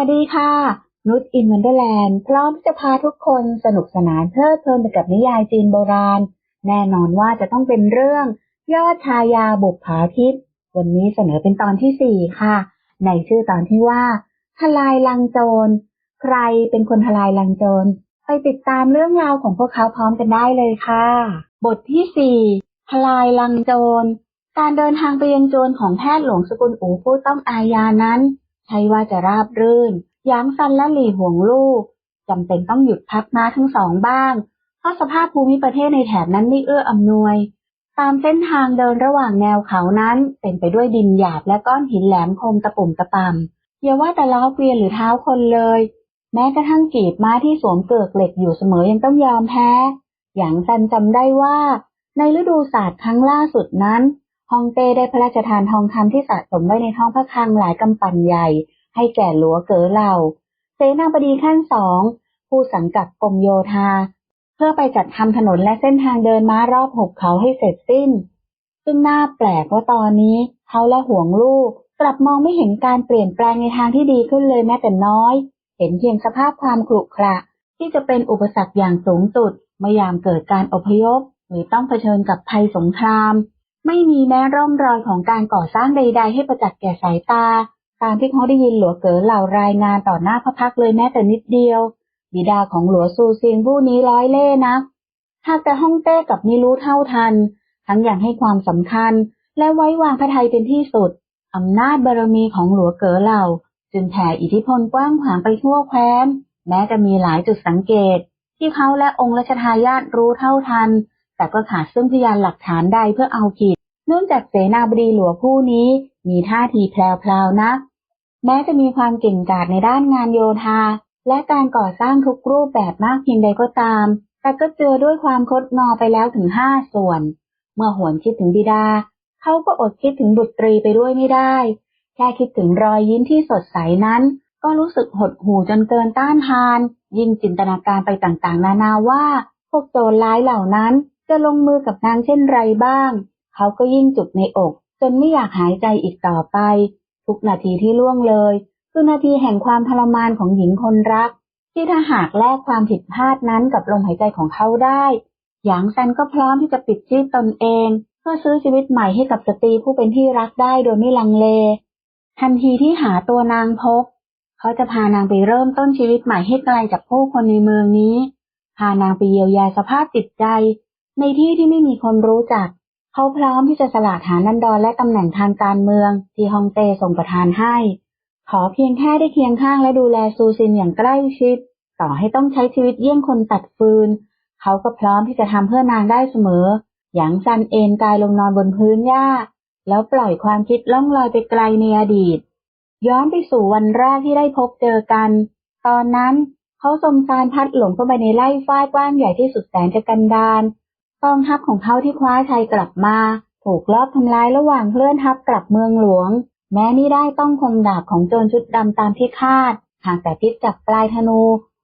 ัสดีค่ะ นุชอินวันเดอร์แลนด์พร้อมจะพาทุกคนสนุกสนานเพลิดเพลินไปกับนิยายจีนโบราณ แน่นอนว่าจะต้องเป็นเรื่อง ยอดชายาบุกผาทิพย์วันนี้เสนอเป็นตอนที่สี่ค่ะ ในชื่อตอนที่ว่าทลายลังโจร ใครเป็นคนทลายลังโจร ไปติดตามเรื่องราวของพวกเขาพร้อมกันได้เลยค่ะ บทที่สี่ทลายลังโจร การเดินทางไปยังโจรของแพทย์หลวงสกุลอูผู้ต้องอาญานั้น ใช่ว่าจะราบรื่นยางซันและหลี่ห่วงลูกจำเป็นต้องหยุดพักม้าทั้งสองบ้าง เพราะสภาพภูมิประเทศในแถบนั้นไม่เอื้ออำนวย ตามเส้นทางเดินระหว่างแนวเขานั้นเป็นไปด้วยดินหยาบและก้อนหินแหลมคมตะปุ่มตะปำอย่าว่าแต่ล้อเกวียนหรือเท้าคนเลย แม้กระทั่งกีบม้าที่สวมเกือกเหล็กอยู่เสมอยังต้องยอมแพ้ อย่างซันจำได้ว่า ในฤดูศาสตร์ครั้งล่าสุดนั้น ฮองเต้ได้พระราชทานทองคำที่สะสมไว้ในท้องพระคลังหลายกำปั่นใหญ่ ให้แก่หลัวเก๋อเหล่า เสนาบดีขั้นสองผู้สังกัดกรมโยธา เพื่อไปจัดทำถนนและเส้นทางเดินม้ารอบหุบเขาให้เสร็จสิ้น ซึ่งน่าแปลกว่าตอนนี้เขาและห่วงลูกกลับมองไม่เห็นการเปลี่ยนแปลงในทางที่ดีขึ้นเลยแม้แต่น้อย เห็นเพียงสภาพความขรุขระที่จะเป็นอุปสรรคอย่างสูงสุดเมื่อยามเกิดการอพยพ หรือต้องเผชิญกับภัยสงคราม ไม่มีแม้ร่องรอยของการก่อสร้างใด ๆ ให้ประจักษ์แก่สายตา ตามที่เขาได้ยินหลัวเก๋อเหล่ารายงานต่อหน้าพระพักเลยแม้แต่นิดเดียว บิดาของหลัวซูซินผู้นี้ร้อยเล่นะหากแต่ฮ่องเต้กับมิรู้เท่าทัน ทั้งอย่างให้ความสำคัญ และไว้วางพระทัยเป็นที่สุดอำนาจบารมีของหลัวเก๋อเหล่า จึงแผ่อิทธิพลกว้างขวางไปทั่วแคว้น แม้จะมีหลายจุดสังเกต ที่เขาและองค์รัชทายาทรู้เท่าทัน แต่ก็ขาดซึ่งพยานหลักฐานใดเพื่อเอาผิด เนื่องจากเสนาบดีหลวงผู้นี้มีท่าทีแพลวๆนัก แม้จะมีความเก่งกาจในด้านงานโยธา และการก่อสร้างทุกรูปแบบมากเพียงใดก็ตาม แต่ก็เจอด้วยความคดงอไปแล้วถึงห้าส่วน เมื่อหวนคิดถึงบิดา เขาก็อดคิดถึงบุตรีไปด้วยไม่ได้ แค่คิดถึงรอยยิ้มที่สดใสนั้น ก็รู้สึกหดหู่จนเกินต้านทาน ยิ่งจินตนาการไปต่างๆ นานาว่า พวกโจรร้ายเหล่านั้นจะลงมือกับนางเช่นไรบ้าง เขาก็ยิ่งจุกในอก จนไม่อยากหายใจอีกต่อไป ทุกนาทีที่ล่วงเลย คือนาทีแห่งความทรมานของหญิงคนรัก ที่ถ้าหากแลกความผิดพลาดนั้นกับลมหายใจของเขาได้หยางซันก็พร้อมที่จะปิดชีพตนเอง เพื่อซื้อชีวิตใหม่ให้กับสตรีผู้เป็นที่รักได้โดยไม่ลังเล ทันทีที่หาตัวนางพบ เขาจะพานางไปเริ่มต้นชีวิตใหม่ให้ไกลจากผู้คนในเมืองนี้ พานางไปเยียวยาสภาพจิตใจ ในที่ที่ไม่มีคนรู้จัก เขาพร้อมที่จะสละฐานันดรและตำแหน่งทางการเมืองที่ฮองเต้ส่งประทานให้ ขอเพียงแค่ได้เคียงข้างและดูแลซูซินอย่างใกล้ชิด ต่อให้ต้องใช้ชีวิตเยี่ยงคนตัดฟืน เขาก็พร้อมที่จะทำเพื่อนางได้เสมอ หยางซันเอนกายลงนอนบนพื้นหญ้า แล้วปล่อยความคิดล่องลอยไปไกลในอดีต ย้อนไปสู่วันแรกที่ได้พบเจอกัน ตอนนั้นเขาสมซานพัดหลงเข้าไปในไร่ฝ้ายกว้างใหญ่ที่สุดแสนจะกันดาร กองทัพของเขาที่คว้าชัยกลับมา ถูกลอบทำลายระหว่างเคลื่อนทัพกลับเมืองหลวง แม้นี่ได้ต้องคมดาบของโจรชุดดำตามที่คาดหากแต่พิษจากปลายธนู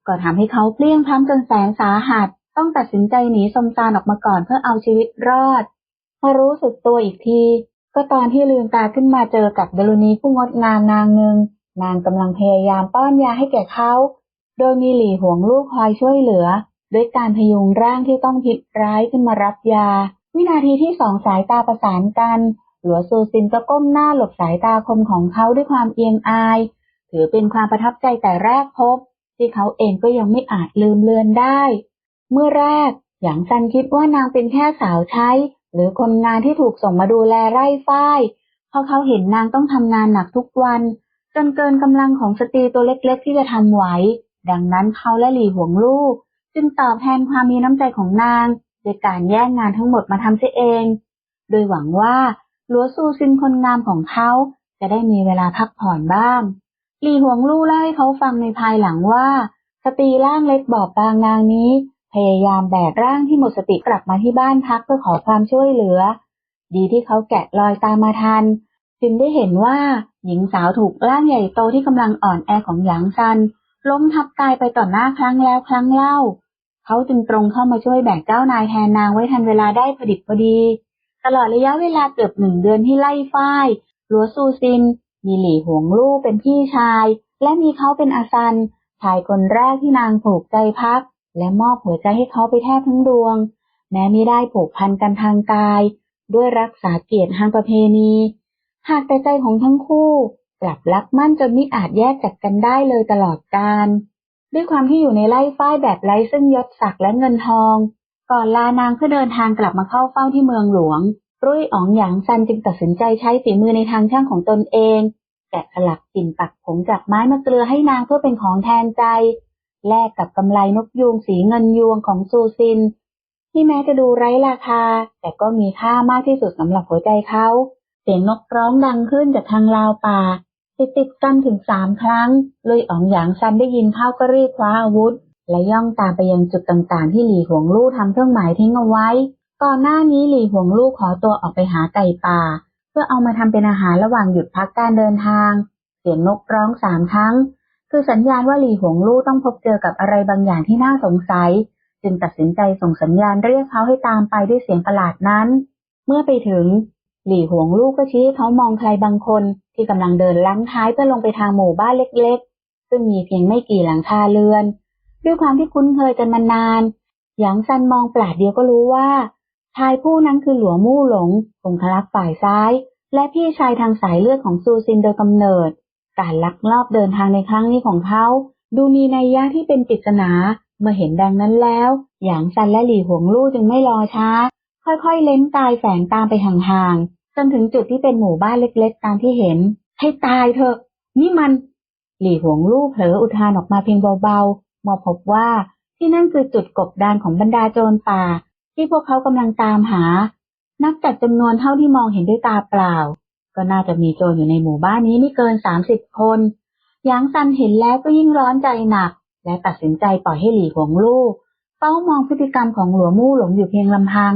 ก็ทำให้เขาเปลี่ยงพล้ำจนแสนสาหัส ต้องตัดสินใจหนีสมซานออกมาก่อนเพื่อเอาชีวิตรอดพอรู้สึกตัวอีกที ก็ตอนที่ลืมตาขึ้นมาเจอกับเดลุนีผู้งดงามนางหนึ่งนางกำลังพยายามป้อนยาให้แก่เขา โดยมีหลี่ห่วงลูกคอยช่วยเหลือ ด้วยการพยุงร่างที่ต้องผิดร้ายขึ้นมารับยา วินาทีที่สองสายตาประสานกัน หลัวซูซินก็ก้มหน้าหลบสายตาคมของเขาด้วยความเอียงอาย ถือเป็นความประทับใจแต่แรกพบ ที่เขาเองก็ยังไม่อาจลืมเลือนได้ เมื่อแรกหยางซันคิดว่านางเป็นแค่สาวใช้ หรือคนงานที่ถูกส่งมาดูแลไร่ฝ้ายเพราะเขาเห็นนางต้องทำงานหนักทุกวัน จนเกินกำลังของสตรีตัวเล็กๆ ที่จะทำไหว ดังนั้นเขาและหลี่ห่วงลูก จึงตอบแทนความมีน้ำใจของนางโดยการแย่งงานทั้งหมดมาทำเสียเอง โดยหวังว่าหลัวซูซินคนงามของเขาจะได้มีเวลาพักผ่อนบ้างหลี่หวงลู่เล่าให้เขาฟังในภายหลังว่า สตรีร่างเล็กบอบบางนางนี้ พยายามแบกร่างที่หมดสติกลับมาที่บ้านพักเพื่อขอความช่วยเหลือ ดีที่เขาแกะรอยตามมาทัน จึงได้เห็นว่าหญิงสาวถูกร่างใหญ่โตที่กำลังอ่อนแอของหยางซันล้มทับตายไปต่อหน้าครั้งแล้วครั้งเล่า เขาจึงตรงเข้ามาช่วยแบกเจ้านายแทนนางไว้ทันเวลาได้พอดิบพอดี ตลอดระยะเวลาเกือบหนึ่งเดือนที่ไล่ฝ้ายหลัวซูซิน มีหลี่หวงลู่เป็นพี่ชาย และมีเขาเป็นอาซัน ชายคนแรกที่นางผูกใจพัก และมอบหัวใจให้เขาไปแทบทั้งดวง แม้ไม่ได้ผูกพันกันทางกาย ด้วยรักษาเกียรติทางประเพณี หากแต่ใจของทั้งคู่ กลับรักมั่นจนไม่อาจแยกจากกันได้เลยตลอดกาล ด้วยความที่อยู่ในไร่ฝ้ายแบบไร้ซึ่งยศศักดิ์และเงินทอง ก่อนลานางเพื่อเดินทางกลับมาเข้าเฝ้าที่เมืองหลวง รุ่ยอ๋องหยางซันจึงตัดสินใจใช้ฝีมือในทางช่างของตนเอง แกะสลักปิ่นปักผมจากไม้มะเกลือให้นางเพื่อเป็นของแทนใจ แลกกับกำไลนกยูงสีเงินยวงของซูซิน ที่แม้จะดูไร้ราคา แต่ก็มีค่ามากที่สุดสำหรับหัวใจเขาเสียงนกร้องดังขึ้นจากทางราวป่า ติดติดกันถึงสามครั้งเลยอ๋องหยางซันได้ยินเข้าก็รีบคว้าอาวุธ และย่องตามไปยังจุดต่างๆ ที่หลี่หวงลู่ทำเครื่องหมายทิ้งเอาไว้ ก่อนหน้านี้หลี่หวงลู่ขอตัวออกไปหาไก่ป่า เพื่อเอามาทำเป็นอาหารระหว่างหยุดพักการเดินทาง เสียงนกร้องสามครั้ง คือสัญญาณว่าหลี่หวงลู่ต้องพบเจอกับอะไรบางอย่างที่น่าสงสัย จึงตัดสินใจส่งสัญญาณเรียกเขาให้ตามไปด้วยเสียงประหลาดนั้น เมื่อไปถึง หลี่หวงลู่ก็ชี้ให้เขามองใครบางคนที่กำลังเดินลังท้ายเพื่อลงไปทางหมู่บ้านเล็กๆ ซึ่งมีเพียงไม่กี่หลังคาเรือน ด้วยความที่คุ้นเคยกันมานาน หยางซันมองปลาดเดียวก็รู้ว่า ชายผู้นั้นคือหลัวมู่หลงองครักษ์ฝ่ายซ้าย และพี่ชายทางสายเลือดของซูซินโดยกำเนิด การลักลอบเดินทางในครั้งนี้ของเขาดูมีนัยยะที่เป็นปริศนา เมื่อเห็นดังนั้นแล้ว หยางซันและหลี่หวงลู่จึงไม่รอช้า ค่อยๆ เล้นกายแฝงตามไปห่างๆ จนถึงจุดที่เป็นหมู่บ้านเล็กๆ ตามที่เห็น ให้ตายเถอะ นี่มัน หลี่หวงลู่เผลออุทานออกมาเพียงเบาๆเมื่อพบว่าที่นั่นคือจุดกบดานของบรรดาโจรป่า ที่พวกเขากำลังตามหา นับจากจำนวนเท่าที่มองเห็นด้วยตาเปล่า ก็น่าจะมีโจรอยู่ในหมู่บ้านนี้ไม่เกินสามสิบคนหยางซันเห็นแล้วก็ยิ่งร้อนใจหนัก และตัดสินใจปล่อยให้หลี่หวงลู่เฝ้ามองพฤติกรรมของหลวมู่หลงอยู่เพียงลำพัง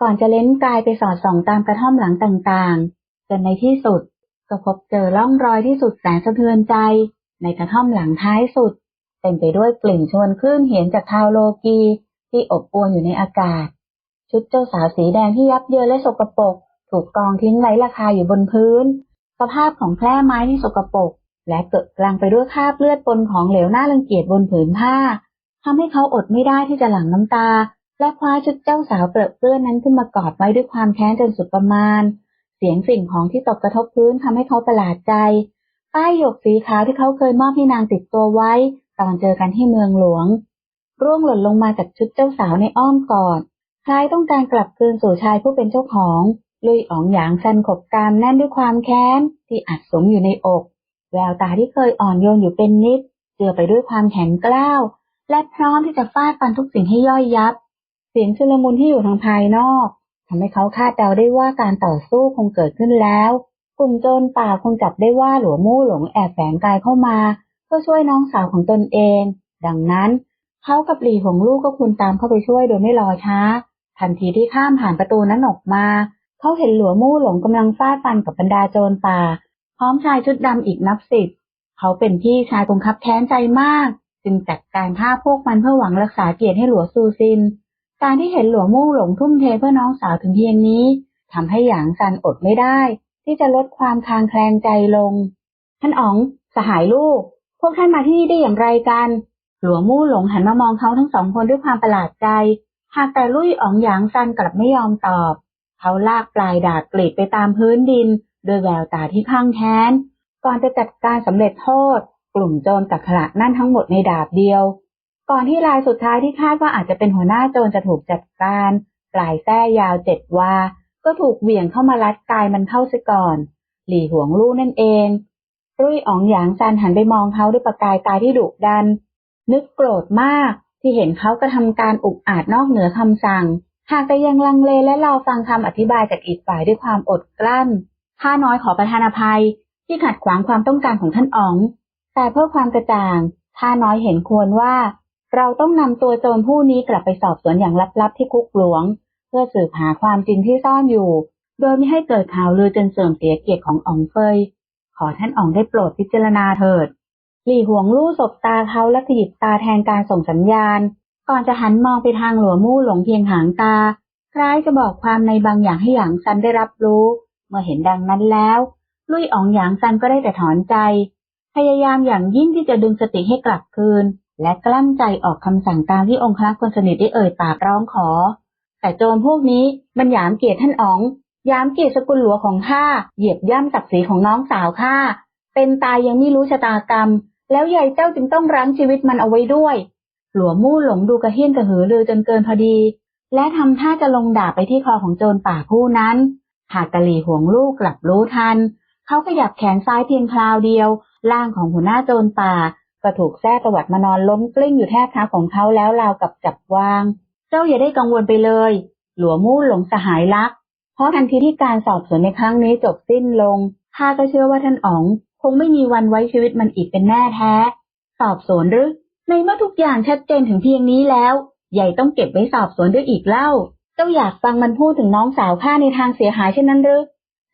ก่อนจะเล้นกายไปสอดส่องตามกระท่อมหลังต่างๆ จนในที่สุดก็พบเจอร่องรอยที่สุดแสนสะเทือนใจ ในกระท่อมหลังท้ายสุด เต็มไปด้วยกลิ่นชวนคลื่นเห็นจากทาวโลกีที่อบอวนอยู่ในอากาศ ชุดเจ้าสาวสีแดงที่ยับเยินและสกปรกถูกกองทิ้งไร้ราคาอยู่บนพื้น สภาพของแคร่ไม้ที่สกปรกและเกิดกลางไปด้วยคราบเลือดปนของเหลวน่ารังเกียจบนผืนผ้าทำให้เขาอดไม่ได้ที่จะหลั่งน้ำตา และคว้าชุดเจ้าสาวเปรอะเปื้อนนั้นขึ้นมากอดไว้ด้วยความแค้นจนสุดประมาณ เสียงสิ่งของที่ตกกระทบพื้นทำให้เขาประหลาดใจ ป้ายหยกสีขาวที่เขาเคยมอบให้นางติดตัวไว้ ตอนเจอกันที่เมืองหลวง ร่วงหล่นลงมาจากชุดเจ้าสาวในอ้อมกอดคล้ายต้องการกลับคืนสู่ชายผู้เป็นเจ้าของลุยอ๋องหยางซันขบกามแน่นด้วยความแค้นที่อัดสมอยู่ในอก แววตาที่เคยอ่อนโยนอยู่เป็นนิดเจือไปด้วยความแข็งกล้าว และพร้อมที่จะฟาดฟันทุกสิ่งให้ย่อยยับ เสียงชุลมุนที่อยู่ทางภายนอกทำให้เขาคาดเดาได้ว่าการต่อสู้คงเกิดขึ้นแล้ว กลุ่มโจรป่าคงจับได้ว่าหลวมู่หลงแอบแฝงกายเข้ามาเพื่อช่วยน้องสาวของตนเอง ดังนั้นเขากับหลีหงลูกก็ควรตามเข้าไปช่วยโดยไม่รอช้า ทันทีที่ข้ามผ่านประตูนั้นออกมา เขาเห็นหลัวมู่หลงกำลังฟาดฟันกับบรรดาโจรป่า พร้อมชายชุดดำอีกนับสิบ เขาเป็นพี่ชายคงคับแค้นใจมาก จึงจัดการฆ่าพวกมันเพื่อหวังรักษาเกียรติให้หลัวซูซิน การที่เห็นหลัวมู่หลงทุ่มเทเพื่อน้องสาวถึงเพียงนี้ทำให้หยางซันอดไม่ได้ ที่จะลดความคลางแคลงใจลง ท่านอ๋อง สหายลูก พวกท่านมาที่นี่ได้อย่างไรกัน หลวงมู่หลงหันมามองเขาทั้งสองคนด้วยความประหลาดใจ หากแต่ลุยอ๋องหยางซันกลับไม่ยอมตอบ เขาลากปลายดาบกรีดไปตามพื้นดินโดยแววตาที่ข้างแค้น ก่อนจะจัดการสำเร็จโทษ กลุ่มโจรตักขละนั่นทั้งหมดในดาบเดียว ก่อนที่รายสุดท้ายที่คาดว่าอาจจะเป็นหัวหน้าโจรจะถูกจัดการ ปลายแส้ยาวเจ็ดวา ก็ถูกเหวี่ยงเข้ามารัดกายมันเข้าซะก่อน หลี่หวงลู่นั่นเอง รุ่ยอ๋องหยางซันหันไปมองเขาด้วยประกายตาที่ดุดัน นึกโกรธมากที่เห็นเขากระทำการอุกอาจนอกเหนือคำสั่ง หากแต่ยังลังเลและรอฟังคำอธิบายจากอีกฝ่ายด้วยความอดกลั้นข้าน้อยขอประทานอภัย ที่ขัดขวางความต้องการของท่านอ๋อง แต่เพื่อความกระจ่างข้าน้อยเห็นควรว่า เราต้องนำตัวโจรผู้นี้กลับไปสอบสวนอย่างลับๆที่คุกหลวง เพื่อสืบหาความจริงที่ซ่อนอยู่ โดยไม่ให้เกิดข่าวลือจนเสื่อมเสียเกียรติของอ๋องเฟย ขอท่านอ๋องได้โปรดพิจารณาเถิด หลี่หวงลู่สบตาเขาและขยิบตาแทนการส่งสัญญาณ ก่อนจะหันมองไปทางหลัวมู่หลงเพียงหางตา คล้ายจะบอกความในบางอย่างให้หยางซันได้รับรู้ เมื่อเห็นดังนั้นแล้ว ลุยอ๋องหยางซันก็ได้แต่ถอนใจ พยายามอย่างยิ่งที่จะดึงสติให้กลับคืน และกลั้นใจออกคำสั่งตามที่องครักษ์คนสนิทได้เอ่ยปากร้องขอ แต่โจรพวกนี้มันหยามเกียรติท่านอ๋องยามเกียรติสกุลหลวงของข้าเหยียบย่ำศักดิ์ศรีของน้องสาวข้าเป็นตายยังไม่รู้ชะตากรรม แล้วยายเจ้าจึงต้องรั้งชีวิตมันเอาไว้ด้วย หลวมู่หลงดูกระเฮี้ยนกระหือรือจนเกินพอดี และทำท่าจะลงดาบไปที่คอของโจรป่าผู้นั้น หากกะหลี่ห่วงลูกกลับรู้ทัน เขาขยับแขนซ้ายเพียงคราวเดียว ร่างของหัวหน้าโจรป่า ก็ถูกแส้ตวัดมานอนล้มกลิ้งอยู่แทบเท้าของเขาแล้วราวกับจับวาง เจ้าอย่าได้กังวลไปเลย หลวมู่หลงสหายรัก เพราะทันทีที่การสอบสวนในครั้งนี้จบสิ้นลงข้าก็เชื่อว่าท่านอ๋อง คงไม่มีวันไว้ชีวิตมันอีกเป็นแน่แท้ สอบสวนหรือ ในเมื่อทุกอย่างชัดเจนถึงเพียงนี้แล้ว ใหญ่ต้องเก็บไว้สอบสวนด้วยอีกเล่า เจ้าอยากฟังมันพูดถึงน้องสาวข้าในทางเสียหายเช่นนั้นหรือ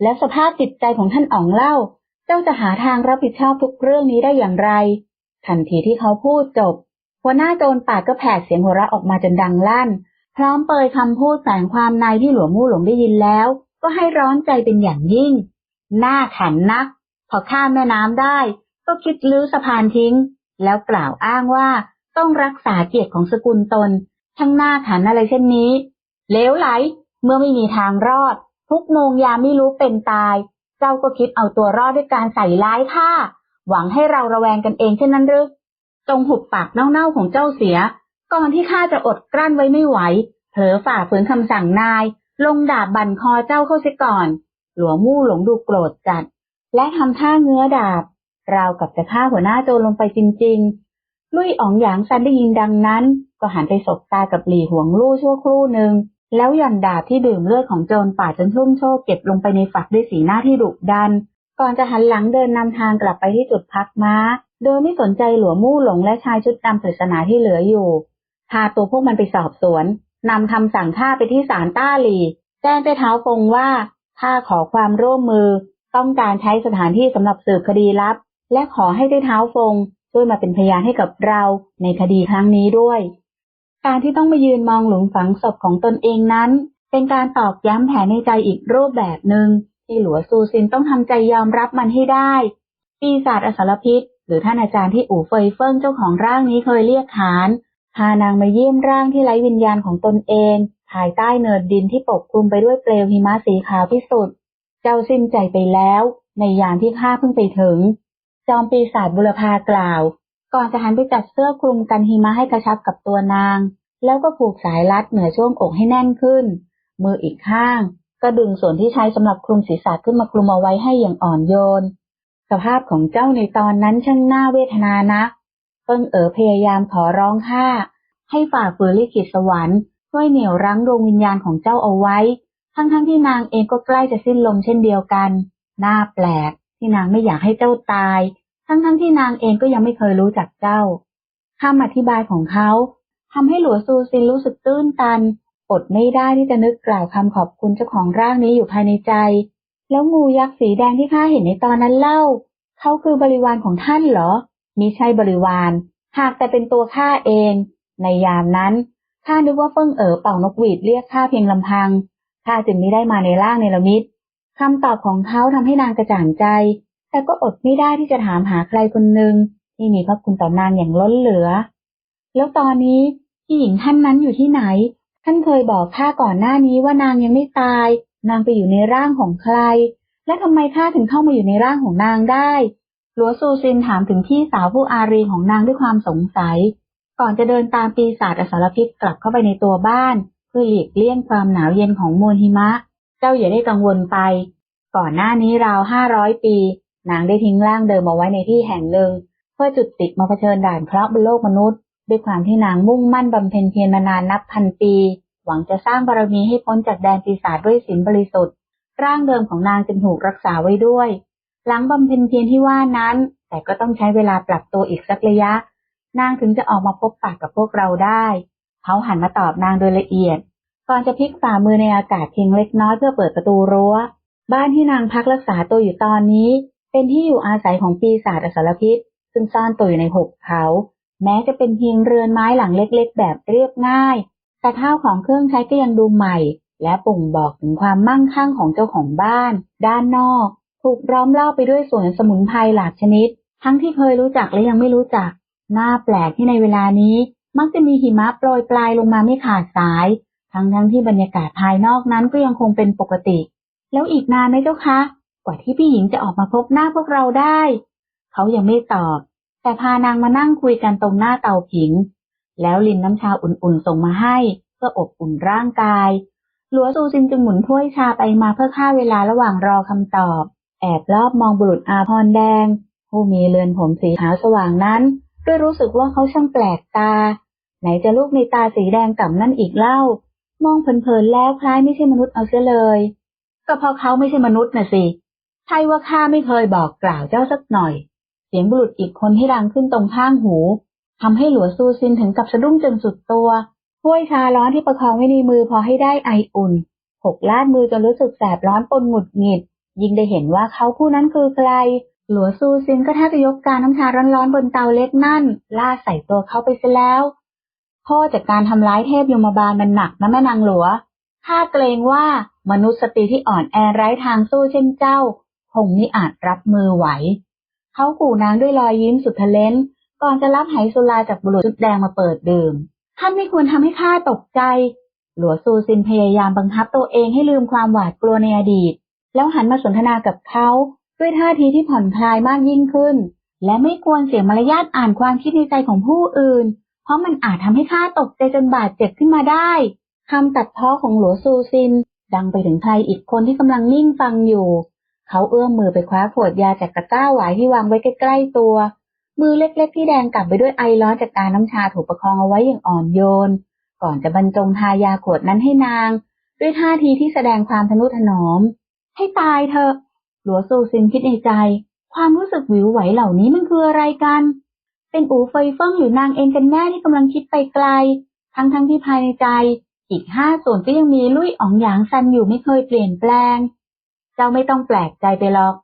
และสภาพจิตใจของท่านอ๋องเล่า เจ้าจะหาทางรับผิดชอบทุกเรื่องนี้ได้อย่างไร ทันทีที่เขาพูดจบ หัวหน้าโจรป่าก็แผดเสียงหัวเราะออกมาจนดังลั่น พร้อมเปยคำพูดแฝงความในที่หลวงมู่หลงได้ยินแล้ว ก็ให้ร้อนใจเป็นอย่างยิ่ง หน้าขันนัก พอข้ามแม่น้ำได้ ก็คิดลื้อสะพานทิ้ง แล้วกล่าวอ้างว่าต้องรักษาเกียรติของสกุลตน ทั้งหน้าขันอะไรเช่นนี้เลวไหล เมื่อไม่มีทางรอด ทุกโมงยามไม่รู้เป็นตาย เจ้าก็คิดเอาตัวรอดด้วยการใส่ร้ายข้า หวังให้เราระแวงกันเองเช่นนั้นหรือจงหุบปากเน่าๆของเจ้าเสีย ก่อนที่ข้าจะอดกลั้นไว้ไม่ไหว เผลอฝ่าฝืนคำสั่งนาย ลงดาบบั่นคอเจ้าเข้าเสียก่อน หลวงมู่หลงดูโกรธจัด และทำท่าเงื้อดาบ ราวกับจะฆ่าหัวหน้าโจรลงไปจริง ๆ ลุยอ๋องหยางซันได้ยินดังนั้น ก็หันไปสบตากับหลี่ห่วงลู่ชั่วครู่หนึ่งแล้วหย่อนดาบที่ดื่มเลือดของโจรป่าจนชุ่มโชกเก็บลงไปในฝักด้วยสีหน้าที่ดุดัน ก่อนจะหันหลังเดินนำทางกลับไปที่จุดพักม้า โดยไม่สนใจหลวงมู่หลงและชายชุดดำปริศนาที่เหลืออยู่พาตัวพวกมันไปสอบสวนนำคำสั่งฆ่าไปที่ศาลต้าหลีแจ้งไปเท้าฟงว่าข้าขอความร่วมมือ ต้องการใช้สถานที่สำหรับสืบคดีลับ และขอให้ได้เท้าฟงช่วยมาเป็นพยานให้กับเราในคดีครั้งนี้ด้วย การที่ต้องมายืนมองหลุมฝังศพของตนเองนั้น เป็นการตอกย้ำแผนในใจอีกรูปแบบหนึ่ง ที่หลัวซูซินต้องทำใจยอมรับมันให้ได้ ปีศาจอสารพิษ หรือท่านอาจารย์ที่อู่เฟยเฟิงเจ้าของร่างนี้เคยเรียกขานพานางมาเยี่ยมร่างที่ไร้วิญญาณของตนเอง ภายใต้เนินดินที่ปกคลุมไปด้วยเปลวหิมะสีขาวที่สุดเจ้าสิ้นใจไปแล้ว ในยามที่ข้าเพิ่งไปถึง จอมปีศาจบุรพากล่าว ก่อนจะหันไปจัดเสื้อคลุมกันหิมะให้กระชับกับตัวนาง แล้วก็ผูกสายรัดเหนือช่วงอกให้แน่นขึ้น มืออีกข้าง ก็ดึงส่วนที่ใช้สำหรับคลุมศีรษะขึ้นมาคลุมเอาไว้ให้อย่างอ่อนโยน สภาพของเจ้าในตอนนั้นช่างน่าเวทนานักเฟิงเอ๋อพยายามขอร้องข้าให้ฝ่าฝืนลิขิตสวรรค์ช่วยเหนี่ยวรั้งดวงวิญญาณของเจ้าเอาไว้ ทั้งๆทที่นางเองก็ใกล้จะสิ้นลมเช่นเดียวกัน น่าแปลกที่นางไม่อยากให้เจ้าตาย ทั้งๆทที่นางเองก็ยังไม่เคยรู้จักเจ้าคำอธิบายของเขาทำให้หลัวซูซินรู้สึกตื้นตัน อดไม่ได้ที่จะนึกกล่าวคำขอบคุณเจ้าของร่างนี้อยู่ภายในใจ แล้วงูยักษ์สีแดงที่ข้าเห็นในตอนนั้นเล่า เขาคือบริวารของท่านเหรอ มิใช่บริวาร หากแต่เป็นตัวข้าเอง ในยามนั้นข้านึกว่าเฟิ่งเอ๋อเป่านกหวีดเรียกข้าเพียงลำพัง ข้าจึงไม่ได้มาในร่างในละมิตคำตอบของเขาทำให้นางกระจ่างใจ แต่ก็อดไม่ได้ที่จะถามหาใครคนหนึ่งที่มีพระคุณต่อนางอย่างล้นเหลือ แล้วตอนนี้ที่หญิงท่านนั้นอยู่ที่ไหน ท่านเคยบอกข้าก่อนหน้านี้ว่านางยังไม่ตาย นางไปอยู่ในร่างของใคร และทำไมข้าถึงเข้ามาอยู่ในร่างของนางได้ หลัวซูซินถามถึงพี่สาวผู้อารีของนางด้วยความสงสัย ก่อนจะเดินตามปีศาจอสารพิษกลับเข้าไปในตัวบ้าน เพื่อหลีกเลี่ยงความหนาวเย็นของมวลหิมะ เจ้าอย่าได้กังวลไป ก่อนหน้านี้ราวห้าร้อยปี นางได้ทิ้งร่างเดิมเอาไว้ในที่แห่งหนึ่ง เพื่อจุดติดมาเผชิญด่านเคราะห์บนโลกมนุษย์ ด้วยความที่นางมุ่งมั่นบำเพ็ญเพียรมานานนับพันปี หวังจะสร้างบารมีให้พ้นจากแดนปีศาจด้วยศีลบริสุทธิ์ ร่างเดิมของนางจึงถูกรักษาไว้ด้วย หลังบำเพ็ญเพียรที่ว่านั้น แต่ก็ต้องใช้เวลาปรับตัวอีกสักระยะ นางถึงจะออกมาพบปากกับพวกเราได้ เขาหันมาตอบนางโดยละเอียด ก่อนจะพลิกฝ่ามือในอากาศเพียงเล็กน้อยเพื่อเปิดประตูรั้ว บ้านที่นางพักรักษาตัวอยู่ตอนนี้ เป็นที่อยู่อาศัยของปีศาจอสรพิษซึ่งซ่อนตัวอยู่ในหุบเขา แม้จะเป็นเพียงเรือนไม้หลังเล็กๆ แบบเรียบง่าย แต่ข้าวของเครื่องใช้ก็ยังดูใหม่ และป่งบอกถึงความมั่งคั่งของเจ้าของบ้าน ด้านนอก ถูกล้อมรอบไปด้วยสวนสมุนไพรหลากชนิด ทั้งที่เคยรู้จักและยังไม่รู้จัก น่าแปลกที่ในเวลานี้ มักจะมีหิมะโปรยปลายลงมาไม่ขาดสาย ทั้งทั้งที่บรรยากาศภายนอกนั้นก็ยังคงเป็นปกติ แล้วอีกนานไหมเจ้าคะ กว่าที่พี่หญิงจะออกมาพบหน้าพวกเราได้ เขายังไม่ตอบ แต่พานางมานั่งคุยกันตรงหน้าเตาผิง แล้วลินน้ำชาอุ่นๆส่งมาให้เพื่ออบอุ่นร่างกายหลัวซูซินจึงหมุนถ้วยชาไปมาเพื่อฆ่าเวลาระหว่างรอคำตอบ แอบรอบมองบุรุษอาพรแดง ผู้มีเลือนผมสีขาวสว่างนั้น ด้วยรู้สึกว่าเขาช่างแปลกตา ไหนจะลูกในตาสีแดงก่ำนั่นอีกเล่า มองเผินๆแล้วคล้ายไม่ใช่มนุษย์เอาเสียเลย ก็เพราะเขาไม่ใช่มนุษย์น่ะสิใช่ว่าข้าไม่เคยบอกกล่าวเจ้าสักหน่อย สียงบุรุษอีกคนที่ดังขึ้นตรงข้างหูทำให้หลัวซูซินถึงกับสะดุ้งจนสุดตัวถ้วยชาร้อนที่ประคองไว้ในมือพอให้ได้ไออุ่น หกลาดมือจนรู้สึกแสบร้อนปนหงุดหงิด ยิ่งได้เห็นว่าเขาผู้นั้นคือใคร หลัวซูซินก็แทบจะยกการน้ำชาร้อนๆบนเตาเล็กนั่นลาดใส่ตัวเขาไปซะแล้วพ่อจากการทำร้ายเทพยมบาลมันหนักนะแม่นางหลัวข้าเกรงว่ามนุษย์สตรีที่อ่อนแอไร้ทางสู้เช่นเจ้า คงมิอาจรับมือไหว เขาขู่นางด้วยรอยยิ้มสุดทะเลนก่อนจะรับไหสุราจากบุรุษชุดแดงมาเปิดดื่ม ท่านไม่ควรทำให้ข้าตกใจ หลัวซูซินพยายามบังคับตัวเองให้ลืมความหวาดกลัวในอดีต แล้วหันมาสนทนากับเขาด้วยท่าทีที่ผ่อนคลายมากยิ่งขึ้น และไม่ควรเสียมารยาทอ่านความคิดในใจของผู้อื่น เพราะมันอาจทำให้ข้าตกใจจนบาดเจ็บขึ้นมาได้คำตัดพ้อของหลัวซูซิน ดังไปถึงใครอีกคนที่กำลังนิ่งฟังอยู่ เขาเอื้อมมือไปคว้าขวดยาจากตะกร้าหวายที่วางไว้ใกล้ๆตัว มือเล็กๆที่แดงกลับไปด้วยไอร้อนจากการน้ำชาถูกประคองเอาไว้อย่างอ่อนโยน ก่อนจะบรรจงทายาขวดนั้นให้นาง ด้วยท่าทีที่แสดงความทนุถนอม ให้ตายเถอะ หลัวซูซินคิดในใจ ความรู้สึกวิวไหวเหล่านี้มันคืออะไรกัน เป็นอูเฟยเฟิ่งหรือนางเองกันแน่ที่กำลังคิดไปไกล ทั้งๆทที่ภายในใจ อีกห้าส่วนก็ยังมีลุยอ๋องหยางซันอยู่ไม่เคยเปลี่ยนแปลง เจ้าไม่ต้องแปลกใจไปหรอก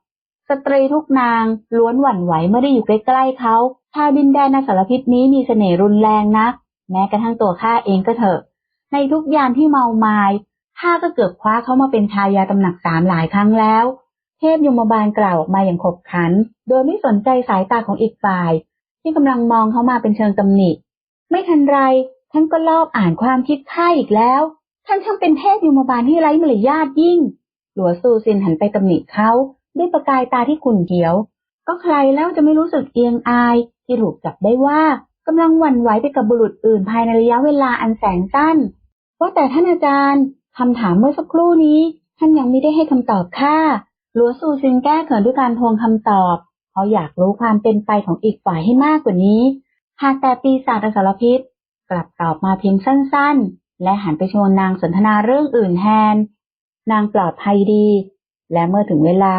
สตรีทุกนางล้วนหวั่นไหวเมื่อได้อยู่ใกล้ๆเขาชาวดินแดนในสารพิษนี้มีเสน่ห์รุนแรงนักแม้กระทั่งตัวข้าเองก็เถอะ ในทุกยามที่เมามายข้าก็เกือบคว้าเขามาเป็นชายาตำหนักสามหลายครั้งแล้ว เทพยมบาลกล่าวออกมาอย่างขบขัน โดยไม่สนใจสายตาของอีกฝ่าย ที่กำลังมองเขามาเป็นเชิงตำหนิ ไม่ทันไรท่านก็ลอบอ่านความคิดข้าอีกแล้ว ท่านช่างเป็นเทพยมบาลที่ไร้มารยาทยิ่ง หลัวซูซินหันไปตำหนิเขาด้วยประกายตาที่ขุ่นเขียว ก็ใครแล้วจะไม่รู้สึกเอียงอายที่ถูกจับได้ว่ากำลังหวั่นไหวไปกับบุรุษอื่นภายในระยะเวลาอันแสนสั้น ว่าแต่ท่านอาจารย์คำถามเมื่อสักครู่นี้ ท่านยังไม่ได้ให้คำตอบข้าหลัวซูซินแก้เขินด้วยการทวงคำตอบ เพราะอยากรู้ความเป็นไปของอีกฝ่ายให้มากกว่านี้ หากแต่ปีศาจสารพิษ กลับตอบมาเพียงสั้นๆ และหันไปชวนนางสนทนาเรื่องอื่นแทน นางปลอดภัยดี และเมื่อถึงเวลา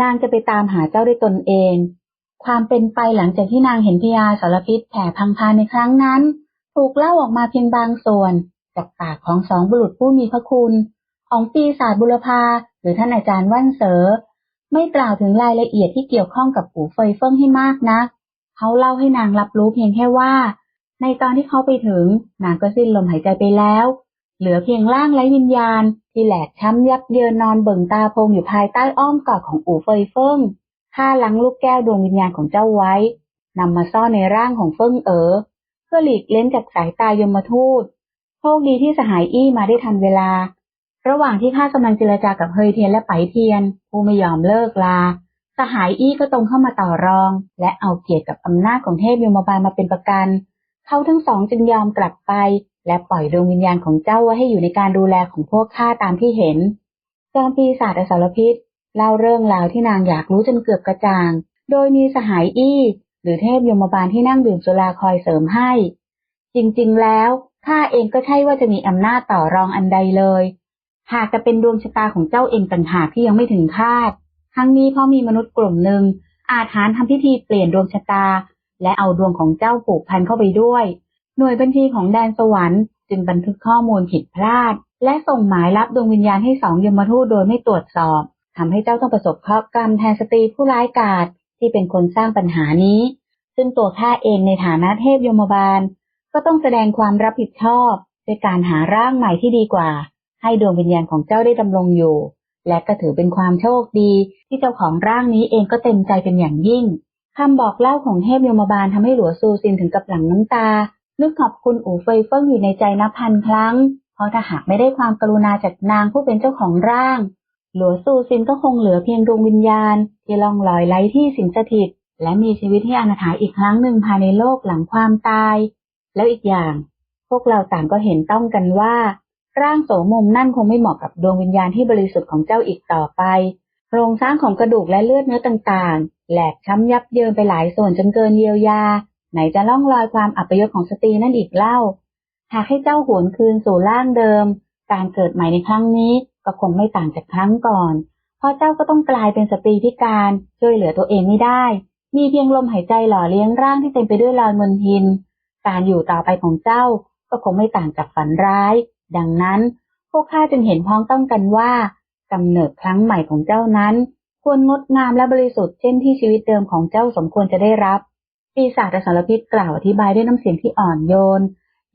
นางจะไปตามหาเจ้าด้วยตนเอง ความเป็นไปหลังจากที่นางเห็นพยาสารพิษแผ่พังพาในครั้งนั้น ถูกเล่าออกมาเพียงบางส่วน จากปากของสองบุรุษผู้มีพระคุณ ของปีศาจบุรพาหรือท่านอาจารย์ว่านเสอไม่กล่าวถึงรายละเอียดที่เกี่ยวข้องกับปู่เฟยเฟิงให้มากนะักเขาเล่าให้นางรับรู้เพียงแค่ว่า ในตอนที่เขาไปถึงนางก็สิ้นลมหายใจไปแล้ว เหลือเพียงร่างไร้วิญญาณ ที่แหลกช้ำยับเยินนอนเบิ่งตาโพงอยู่ภายใต้อ้อมกอดของอู่เฟยเฟิงฆ่าล้างลูกแก้วดวงวิญญาณของเจ้าไว้นำมาซ่อนในร่างของเฟิงเอ๋อเพื่อหลีกเล้นจากสายตายมทูตโชคดีที่สหายอี้มาได้ทันเวลา ระหว่างที่ข้ากำลังเจรจากับเฮยเทียนและไปเทียน ผู้ไม่ยอมเลิกลา สหายอี้ก็ตรงเข้ามาต่อรอง และเอาเกียรติกับอำนาจของเทพยมบาลมาเป็นประกัน เขาทั้งสองจึงยอมกลับไป และปล่อยดวงวิญญาณของเจ้าไว้ให้อยู่ในการดูแลของพวกข้าตามที่เห็น จอมปีศาจอสารพิษเล่าเรื่องราวที่นางอยากรู้จนเกือบกระจ่าง โดยมีสหายอี้ หรือเทพยมบาลที่นั่งดื่มสุราคอยเสริมให้ จริงๆ แล้วข้าเองก็ใช่ว่าจะมีอำนาจต่อรองอันใดเลย หากจะเป็นดวงชะตาของเจ้าเองต่างหากที่ยังไม่ถึงคาด ทั้งนี้เพราะมีมนุษย์กลุ่มหนึ่งอาจหารทำพิธีเปลี่ยนดวงชะตา และเอาดวงของเจ้าผูกพันเข้าไปด้วย หน่วยบัญชีของแดนสวรรค์จึงบันทึกข้อมูลผิดพลาด และส่งหมายรับดวงวิญญาณให้สองยมทูตโดยไม่ตรวจสอบทำให้เจ้าต้องประสบเคราะห์กรรมแทนสตรีผู้ร้ายกาจที่เป็นคนสร้างปัญหานี้ ซึ่งตัวข้าเองในฐานะเทพยมบาล ก็ต้องแสดงความรับผิดชอบด้วยการหาร่างใหม่ที่ดีกว่า ให้ดวงวิญญาณของเจ้าได้ดำรงอยู่ และก็ถือเป็นความโชคดี ที่เจ้าของร่างนี้เองก็เต็มใจเป็นอย่างยิ่งคำบอกเล่าของเทพยมบาลทำให้หลัวซูซินถึงกับหลั่งน้ำตา นึกขอบคุณอู่เฟยเฟิงอยู่ในใจนับพันครั้ง เพราะถ้าหากไม่ได้ความกรุณาจากนางผู้เป็นเจ้าของร่าง หลัวซูซินก็คงเหลือเพียงดวงวิญญาณ ที่ล่องลอยไร้ที่สิงสถิต และมีชีวิตที่อนาถาอีกครั้งหนึ่งภายในโลกหลังความตาย แล้วอีกอย่าง พวกเราต่างก็เห็นต้องกันว่า ร่างโสมมนั่นคงไม่เหมาะกับดวงวิญญาณที่บริสุทธิ์ของเจ้าอีกต่อไปโครงสร้างของกระดูกและเลือดเนื้อต่างๆ แหลกช้ำยับเยินไปหลายส่วนจนเกินเยียวยา ไหนจะล่องรอยความอัปยศของสตรีนั่นอีกเล่า หากให้เจ้าหวนคืนสู่ร่างเดิม การเกิดใหม่ในครั้งนี้ก็คงไม่ต่างจากครั้งก่อน เพราะเจ้าก็ต้องกลายเป็นสตรีพิการ ช่วยเหลือตัวเองไม่ได้ มีเพียงลมหายใจหล่อเลี้ยงร่างที่เต็มไปด้วยรอยมนทิน การอยู่ต่อไปของเจ้าก็คงไม่ต่างจากฝันร้าย ดังนั้น พวกข้าจึงเห็นพ้องต้องกันว่ากำเนิดครั้งใหม่ของเจ้านั้น ควรงดงามและบริสุทธิ์เช่นที่ชีวิตเดิมของเจ้าสมควรจะได้รับ ปีศาจอสรพิษกล่าวอธิบายด้วยน้ำเสียงที่อ่อนโยน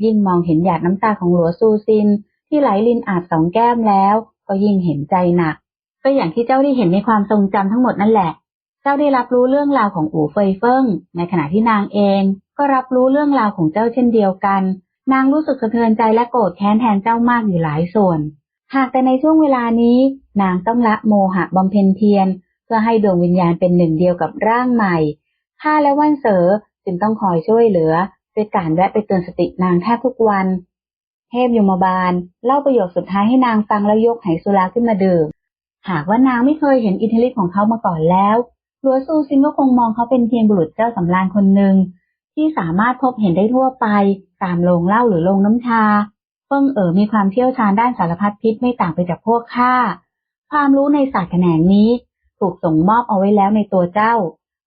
ยิ่งมองเห็นหยาดน้ำตาของหลัวซูซิน ที่ไหลลินอาบสองแก้มแล้ว ก็ยิ่งเห็นใจหนัก ก็อย่างที่เจ้าได้เห็นในความทรงจำทั้งหมดนั่นแหละ เจ้าได้รับรู้เรื่องราวของอู่เฟยเฟิงในขณะที่นางเอง ก็รับรู้เรื่องราวของเจ้าเช่นเดียวกัน นางรู้สึกสะเทือนใจและโกรธแค้นแทนเจ้ามากอยู่หลายส่วน หากแต่ในช่วงเวลานี้ นางต้องละโมหะบำเพ็ญเพียรเพื่อให้ดวงวิญญาณเป็นหนึ่งเดียวกับร่างใหม่ ข้าและว่านเสอจึงต้องคอยช่วยเหลือด้วยการแวะไปเตือนสตินางแทบทุกวัน เทพยมบาลเล่าประโยคสุดท้ายให้นางฟังแล้วยกไหสุราขึ้นมาดื่ม หากว่านางไม่เคยเห็นอิทธิฤทธิ์ของเขามาก่อนแล้วหลัวซูซินก็คงมองเขาเป็นเพียงบุรุษเจ้าสำราญคนหนึ่งที่สามารถพบเห็นได้ทั่วไปตามโรงเหล้าหรือโรงน้ำชา เฟิ่งเอ๋อมีความเชี่ยวชาญด้านสารพัดพิษไม่ต่างไปจากพวกข้า ความรู้ในศาสตร์แขนงนี้ ถูกส่งมอบเอาไว้แล้วในตัวเจ้า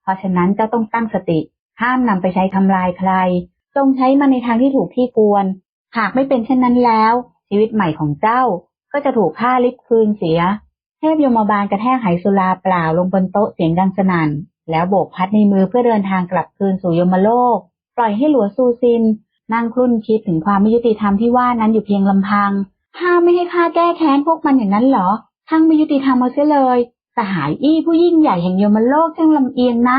ราะฉะนั้นเจ้าต้องตั้งสติ ห้ามนำไปใช้ทำลายใคร จงใช้มันในทางที่ถูกที่ควร หากไม่เป็นเช่นนั้นแล้ว ชีวิตใหม่ของเจ้าก็จะถูกฆ่าลิบคืนเสีย เทพยมบาลกระแทกไหสุราเปล่าลงบนโต๊ะเสียงดังสนั่น แล้วโบกพัดในมือเพื่อเดินทางกลับคืนสู่ยมโลก ปล่อยให้หลัวซูซิน นั่งคลุ่นคิดถึงความไม่ยุติธรรมที่ว่านั้นอยู่เพียงลำพังห้ามไม่ให้ข้าแก้แค้นพวกมันอย่างนั้นเหรอ ทั้งไม่ยุติธรรมเอาเสียเลย สหายอี้ผู้ยิ่งใหญ่แห่งยมโลกช่างลำเอียงนะ